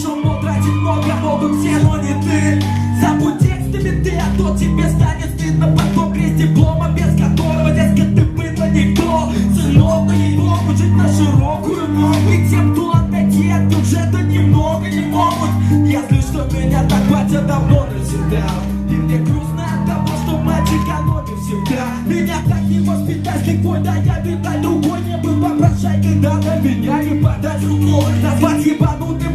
слышал много, тратить много, могут все, но не ты. Забудь текстами ты, а то тебе станет стыдно. Потом крест диплома, без которого, дескать, ты быдло никто. Сынок, но его жить на широкую ногу. И тем, кто опять нет, бюджета немного не могут. Слышу, что, меня так хватит давно навсегда И мне грустно от того, что мать экономит всегда. Меня так не воспитать легко, да я видать другой Не был. Попрощай, когда на меня не подать рукой. Назвать ебать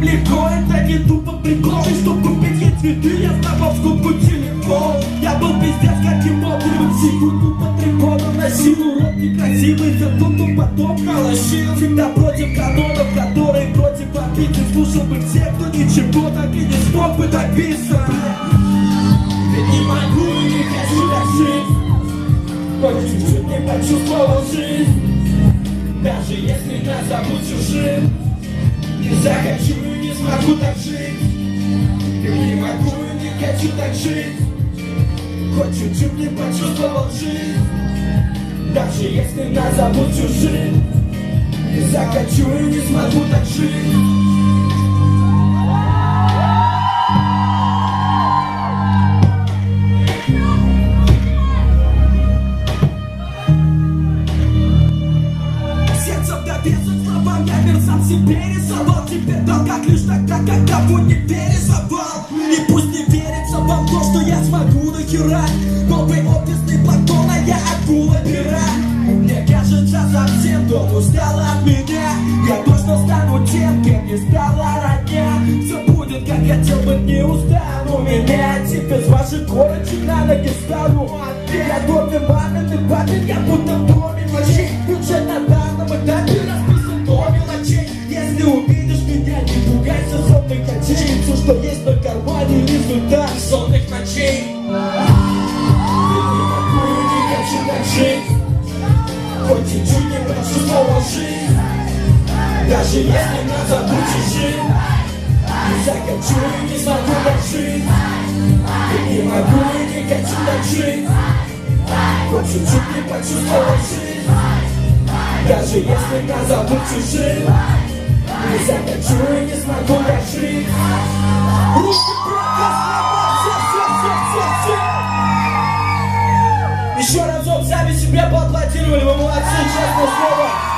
легко, это не тупо прикол. И чтоб купить ей цветы, я сдавал в скупку телефон. Я был пиздец, как и мог, секунду по три года носил урод некрасивый Зато тут потом холощил Всегда против канонов, которые против обид. И слушал бы всех, кто ничего так и не смог бы добиться Ведь не могу и не хочу так жить Хоть чуть-чуть не почувствовал жизнь. Даже если назовут чужим Не захочу смогу так жить. Не могу и не хочу так жить. Хоть чуть-чуть не почувствовал жизнь. Даже если назовут чужим Не захочу и не смогу так жить. Сердцем добесен словам Я пересовал Теперь дал как лишь бы не пересовал И пусть не верится вам то, что я смогу нахерать Новый офисный платон, а я акула пера Мне кажется, совсем дом устал от меня. Я точно стану тем, кем не стала родня Все будет, как хотел бы, не устану. Менять И без ваших корочек на ноги стану. Я добиваемый, ты папин, я будто доме сонных ночей Все, что есть на кармане, результат. Сонных ночей. Могу и не хочу так жить Хоть чуть-чуть не почувствовал жизнь Даже если назову чужим Не захочу и не смогу так жить Я не могу и не хочу так жить Хоть чуть-чуть не почувствовал жизнь Даже если назову чужим Не захочу и не смогу так еще разок сами себе поаплодировали, вы молодцы, честное слово.